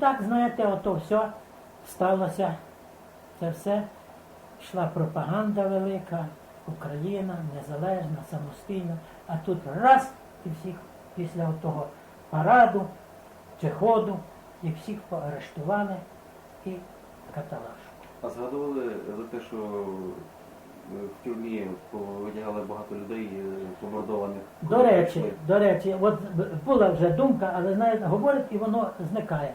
так, знаєте, ото все сталося. Це все йшла пропаганда велика, Україна незалежна, самостійна. А тут раз і всіх після того параду чи ходу, їх всіх поарештували і каталаж. А згадували за те, що е, в тюрмі повитягали багато людей е, помордованих? До речі, до речі, от була вже думка, але знаєте, говорить і воно зникає.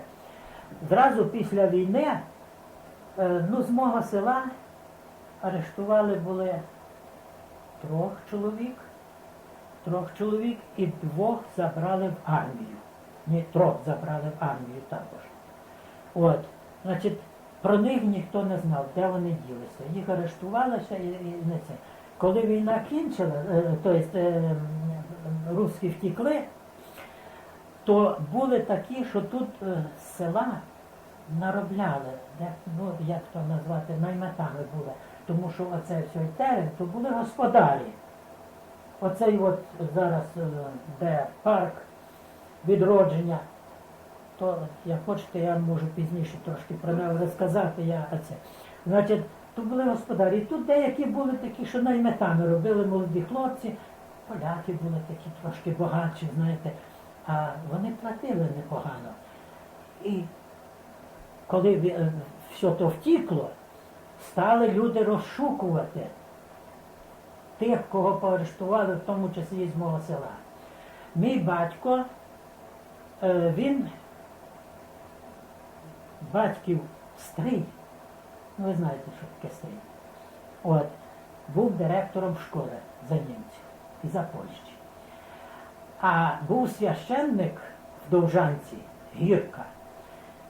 Зразу після війни, е, ну, з мого села арештували були трьох чоловік, трьох чоловік і двох забрали в армію. Ні, трьох забрали в армію також. От, значить, про них ніхто не знав, де вони ділися. Їх арештувалося і, і не це. Коли війна кінчила, е, тобто е, русські втікли, то були такі, що тут е, села наробляли, де, ну як то назвати, найматами були. Тому що оцей всій терен, то були господарі. Оцей от зараз, е, де парк відродження, то як хочете, я можу пізніше трошки про нього розказати. Я це. Значить, то були господарі. Тут деякі були такі, що найметами робили молоді хлопці, поляки були такі трошки багатші, знаєте, а вони платили непогано. І коли е, все то втікло, стали люди розшукувати тих, кого поарештували, в тому числі з мого села. Мій батько, е, він батьків стрій, ну ви знаєте, що таке стрій. От, був директором школи за німців і за Польщі. А був священник в Довжанці, Гірка.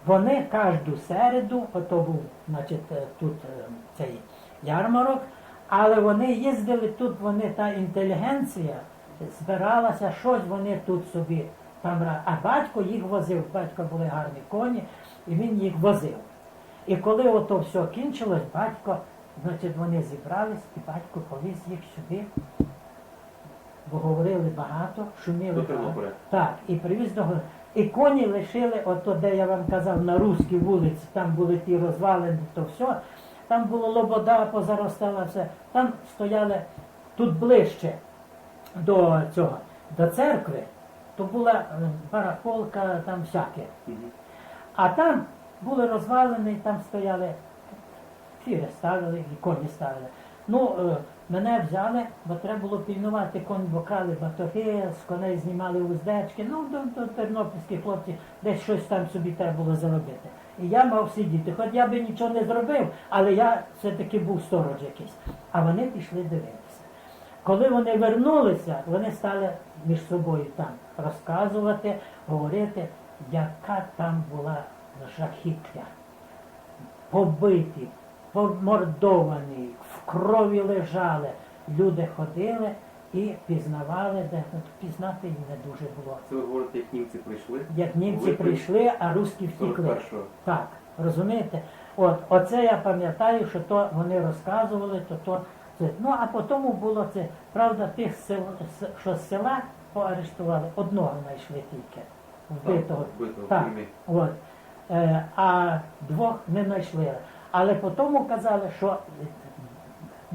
Вони кожну середу, ото був, значить, е, тут е, цей ярмарок, але вони їздили тут, вони та інтелігенція збиралася, щось вони тут собі там. А батько їх возив, в батька були гарні коні, і він їх возив. І коли ото все кінчилось, батько, значить, вони зібрались, і батько повіз їх сюди, бо говорили багато, шуміли багато. Так, і привіз до. І коні лишили, ото де я вам казав, на Руській вулиці, там були ті розвалини, то все. Там було лобода, позаростала все. Там стояли тут ближче до цього, до церкви, то була е, барахолка, там всяке. А там були розвалини, і там стояли фіри ставили і коні ставили. Ну, е, мене взяли, бо треба було пільнувати, коні бокали, батоги, з коней знімали уздечки. Ну, до, до тернопільські хлопці десь щось там собі треба було заробити. І я мав сидіти. Хоч я би нічого не зробив, але я все-таки був сторож якийсь. А вони пішли дивитися. Коли вони вернулися, вони стали між собою там розказувати, говорити, яка там була жахіття. Побиті, помордовані, в крові лежали. Люди ходили і пізнавали, де пізнати їх не дуже було. Це ви говорите, як німці прийшли? Як німці Ви прийшли, а русські втікли. 41-го. Так, розумієте? От, оце я пам'ятаю, що то вони розказували, то то це. Ну а потім було це, правда, тих сел, с- що з села поарештували, одного знайшли тільки, вбитого. Так, вбитого в Так, от. Е, а двох не знайшли. Але потім казали, що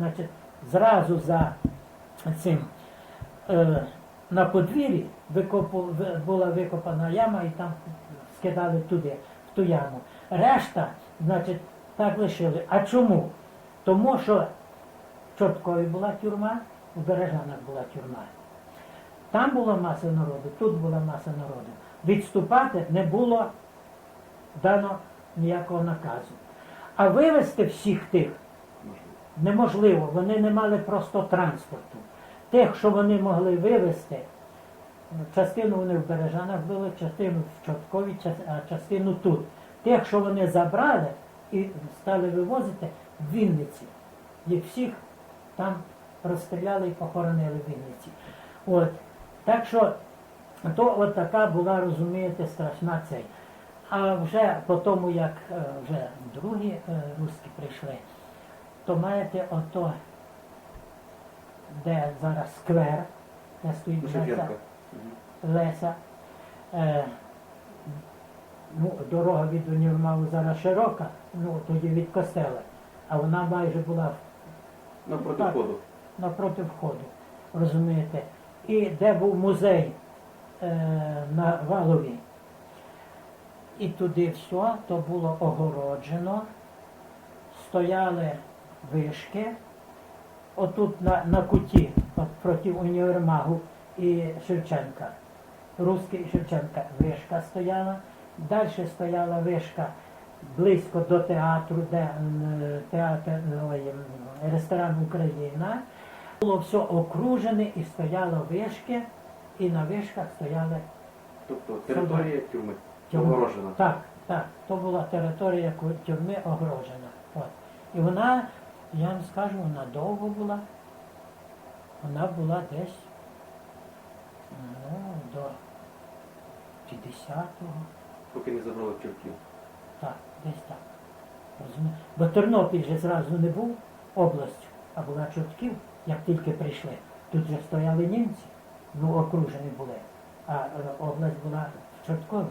значить, зразу за цим е, на подвір'ї була викопана яма і там скидали туди, в ту яму. Решта, значить, так лишили. А чому? Тому що в Чорткові була тюрма, в Бережанах була тюрма. Там була маса народу, тут була маса народу. Відступати не було дано ніякого наказу. А вивезти всіх тих. Неможливо, вони не мали просто транспорту. Тих, що вони могли вивезти, частину вони в Бережанах були, частину в Чорткові, а частину тут. Тих, що вони забрали і стали вивозити в Вінниці. Їх всіх там розстріляли і похоронили в Вінниці. От. Так що то от така була, розумієте, страшна цей. А вже по тому, як е, вже другі е, руські прийшли, то маєте ото, де зараз сквер, де стоїть Леся, Леся. Е, ну, дорога від універмагу зараз широка, ну тоді від костела, а вона майже була Напроти Так. входу. напроти входу, розумієте? І де був музей е, на валові. І туди все то було огороджено, стояли вишки, отут на, на куті, от проти універмагу і Шевченка. Русський і Шевченка вишка стояла, далі стояла вишка близько до театру, де театр, ресторан Україна. Було все окружене і стояло вишки, і на вишках стояли Тобто територія тюрми тюрми. огорожена. Так, так. То була територія тюрми огорожена. От. І вона, я вам скажу, вона довго була. Вона була десь ну, до 50-го. Поки не забрали чортків. Так, десь так. Розумієте? Бо Тернопіль же зразу не був областю, а була Чортків, як тільки прийшли. Тут же стояли німці, ну окружені були, а е, область була в Чорткові.